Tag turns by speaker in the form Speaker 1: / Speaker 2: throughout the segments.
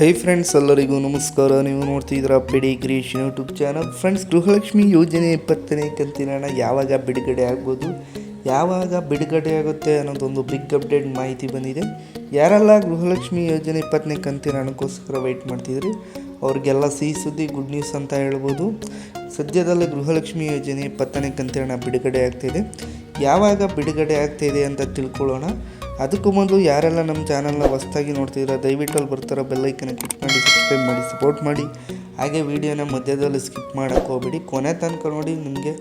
Speaker 1: Hi friends ಎಲ್ಲರಿಗೂ ನಮಸ್ಕಾರ. ನೀವು ನೋಡ್ತಿದ್ದೀರಾ PD creation YouTube channel friends Gruhalakshmi ಯೋಜನೆ ಇಪ್ಪತ್ತನೇ ಕಂತಿನ ಯಾವಾಗ ಬಿಡುಗಡೆ ಆಗ್ಬೋದು? ಯಾವಾಗ ಬಿಡುಗಡೆ ಆಗುತ್ತೆ ಅನ್ನೋದೊಂದು ಬಿಗ್ ಅಪ್ಡೇಟ್ ಮಾಹಿತಿ ಬಂದಿದೆ. ಯಾರೆಲ್ಲ ಗೃಹಲಕ್ಷ್ಮಿ ಯೋಜನೆ ಇಪ್ಪತ್ತನೇ ಕಂತಿನ ಹಣಕ್ಕೋಸ್ಕರ ವೆಯ್ಟ್ ಮಾಡ್ತಿದ್ರಿ? ಅವ್ರಿಗೆಲ್ಲ ಸಿಹಿ ಸುದ್ದಿ ಗುಡ್ ನ್ಯೂಸ್ ಅಂತ ಹೇಳ್ಬೋದು. ಸದ್ಯದಲ್ಲೇ ಗೃಹಲಕ್ಷ್ಮಿ ಯೋಜನೆ ಇಪ್ಪತ್ತನೇ ಕಂತಿನ ಬಿಡುಗಡೆ ಆಗ್ತಿದೆ ಯಾವಾಗ ಬಿಡುಗಡೆ ಆಗ್ತಾಯಿದೆ ಅಂತ ತಿಳ್ಕೊಳ್ಳೋಣ. ಅದಕ್ಕೂ ಮೊದಲು ಯಾರೆಲ್ಲ ನಮ್ಮ ಚಾನಲ್ನ ಹೊಸ್ದಾಗಿ ನೋಡ್ತಿದ್ದೀರಾ, ದಯವಿಟ್ಟು ಅಲ್ಲಿ ಬರ್ತಾರೋ ಬೆಲ್ಲೈಕನ್ನ ಕ್ಲಿಕ್ ಮಾಡಿ, ಸಬ್ಸ್ಕ್ರೈಬ್ ಮಾಡಿ ಸಪೋರ್ಟ್ ಮಾಡಿ. ಹಾಗೆ ವಿಡಿಯೋನ ಮಧ್ಯದಲ್ಲಿ ಸ್ಕಿಪ್ ಮಾಡೋಕ್ಕೆ ಹೋಗ್ಬೇಡಿ. ಕೊನೆ ತನಕ ನೋಡಿ ನಿಮಗೆ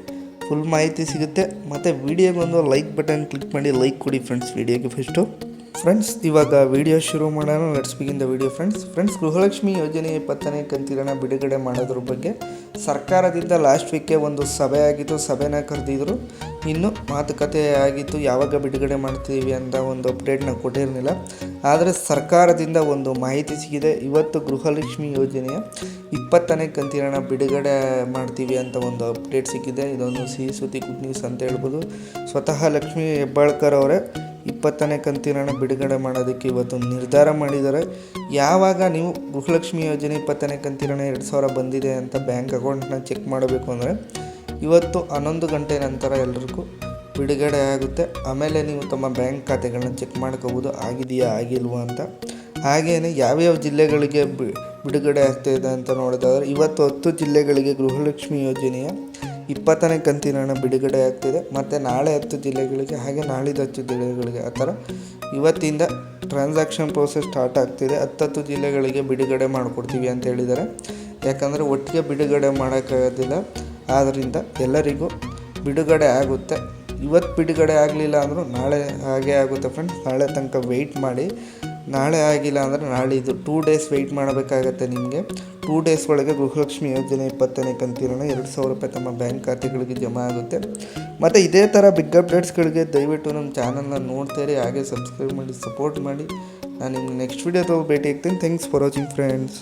Speaker 1: ಫುಲ್ ಮಾಹಿತಿ ಸಿಗುತ್ತೆ. ಮತ್ತು ವಿಡಿಯೋಗೊಂದು ಲೈಕ್ ಬಟನ್ ಕ್ಲಿಕ್ ಮಾಡಿ ಲೈಕ್ ಕೊಡಿ ಫ್ರೆಂಡ್ಸ್ ವಿಡಿಯೋಗೆ ಫಸ್ಟು ಫ್ರೆಂಡ್ಸ್ ಇವಾಗ ವಿಡಿಯೋ ಶುರು ಮಾಡೋಣ. Let's begin the video friends friends Gruhalakshmi ಯೋಜನೆ ಇಪ್ಪತ್ತನೇ ಕಂತಿರಣ ಬಿಡುಗಡೆ ಮಾಡೋದ್ರ ಬಗ್ಗೆ ಸರ್ಕಾರದಿಂದ ಲಾಸ್ಟ್ ವೀಕೆ ಒಂದು ಸಭೆ ಆಗಿತ್ತು. ಸಭೆನ ಕರೆದಿದ್ರು. ಇನ್ನು ಮಾತುಕತೆ ಆಗಿತ್ತು. ಯಾವಾಗ ಬಿಡುಗಡೆ ಮಾಡ್ತೀವಿ ಅಂತ ಒಂದು ಅಪ್ಡೇಟ್ನ ಕೊಟ್ಟಿರಲಿಲ್ಲ. ಆದರೆ ಸರ್ಕಾರದಿಂದ ಒಂದು ಮಾಹಿತಿ ಸಿಗಿದೆ. ಇವತ್ತು ಗೃಹಲಕ್ಷ್ಮಿ ಯೋಜನೆಯ ಇಪ್ಪತ್ತನೇ ಕಂತಿರಣ ಬಿಡುಗಡೆ ಮಾಡ್ತೀವಿ ಅಂತ ಒಂದು ಅಪ್ಡೇಟ್ ಸಿಕ್ಕಿದೆ. ಇದೊಂದು ಸಿಹಿ ಸುದ್ದಿ ಗುಡ್ ನ್ಯೂಸ್ ಅಂತ ಹೇಳ್ಬೋದು. ಸ್ವತಃ ಲಕ್ಷ್ಮೀ ಹೆಬ್ಬಾಳ್ಕರ್ ಅವರೇ ಇಪ್ಪತ್ತನೇ ಕಂತಿನ ಬಿಡುಗಡೆ ಮಾಡೋದಕ್ಕೆ ಇವತ್ತು ನಿರ್ಧಾರ ಮಾಡಿದ್ದಾರೆ. ಯಾವಾಗ ನೀವು ಗೃಹಲಕ್ಷ್ಮಿ ಯೋಜನೆ ಇಪ್ಪತ್ತನೇ ಕಂತಿನ ಎರಡು ಸಾವಿರ ಬಂದಿದೆ ಅಂತ ಬ್ಯಾಂಕ್ ಅಕೌಂಟ್ನ ಚೆಕ್ ಮಾಡಬೇಕು ಅಂದರೆ ಇವತ್ತು ಹನ್ನೊಂದು ಗಂಟೆ ನಂತರ ಎಲ್ರಿಗೂ ಬಿಡುಗಡೆ ಆಗುತ್ತೆ. ಆಮೇಲೆ ನೀವು ತಮ್ಮ ಬ್ಯಾಂಕ್ ಖಾತೆಗಳನ್ನ ಚೆಕ್ ಮಾಡ್ಕೋಬೋದು. ಆಗಿದೆಯಾ, ಆಗಿಲ್ವಾ ಅಂತ. ಹಾಗೆಯೇ ಯಾವ್ಯಾವ ಜಿಲ್ಲೆಗಳಿಗೆ ಬಿಡುಗಡೆ ಆಗ್ತಾಯಿದೆ ಅಂತ ನೋಡೋದಾದ್ರೆ, ಇವತ್ತು ಹತ್ತು ಜಿಲ್ಲೆಗಳಿಗೆ ಗೃಹಲಕ್ಷ್ಮಿ ಯೋಜನೆಯ ಇಪ್ಪತ್ತನೇ ಕಂತಿನ ಹಣ ಬಿಡುಗಡೆ ಆಗ್ತಿದೆ. ಮತ್ತು ನಾಳೆ ಹತ್ತು ಜಿಲ್ಲೆಗಳಿಗೆ ಹಾಗೆ ನಾಳಿದ ಹತ್ತು ಜಿಲ್ಲೆಗಳಿಗೆ ಆ ಥರ ಇವತ್ತಿಂದ ಟ್ರಾನ್ಸಾಕ್ಷನ್ ಪ್ರೋಸೆಸ್ ಸ್ಟಾರ್ಟ್ ಆಗ್ತಿದೆ. ಹತ್ತತ್ತು ಜಿಲ್ಲೆಗಳಿಗೆ ಬಿಡುಗಡೆ ಮಾಡಿಕೊಡ್ತೀವಿ ಅಂತ ಹೇಳಿದ್ದಾರೆ. ಯಾಕಂದರೆ ಒಟ್ಟಿಗೆ ಬಿಡುಗಡೆ ಮಾಡೋಕ್ಕಾಗೋದಿಲ್ಲ. ಆದ್ದರಿಂದ ಎಲ್ಲರಿಗೂ ಬಿಡುಗಡೆ ಆಗುತ್ತೆ. ಇವತ್ತು ಬಿಡುಗಡೆ ಆಗಲಿಲ್ಲ ಅಂದರೂ ನಾಳೆ ಹಾಗೆ ಆಗುತ್ತೆ ಫ್ರೆಂಡ್ಸ್ ನಾಳೆ ತನಕ ವೆಯ್ಟ್ ಮಾಡಿ ನಾಳೆ ಆಗಿಲ್ಲ ಅಂದರೆ ಇದು ಟೂ ಡೇಸ್ ವೆಯ್ಟ್ ಮಾಡಬೇಕಾಗತ್ತೆ ನಿಮಗೆ. ಟೂ ಡೇಸ್ ಒಳಗೆ ಗೃಹಲಕ್ಷ್ಮಿ ಯೋಜನೆ ಇಪ್ಪತ್ತನೇ ಕಂತಿನ ಎರಡು ಸಾವಿರ ರೂಪಾಯಿ ತಮ್ಮ ಬ್ಯಾಂಕ್ ಖಾತೆಗಳಿಗೆ ಜಮಾ ಆಗುತ್ತೆ. ಮತ್ತು ಇದೇ ಥರ ಬಿಗ್ ಅಪ್ಡೇಟ್ಸ್ಗಳಿಗೆ ದಯವಿಟ್ಟು ನಮ್ಮ ಚಾನಲ್ನ ನೋಡ್ತೀರಿ, ಹಾಗೆ ಸಬ್ಸ್ಕ್ರೈಬ್ ಮಾಡಿ ಸಪೋರ್ಟ್ ಮಾಡಿ. ನಾನು ನಿಮ್ಗೆ ನೆಕ್ಸ್ಟ್ ವೀಡಿಯೋದಲ್ಲಿ ಭೇಟಿ ಆಗ್ತೀನಿ. Thanks for watching friends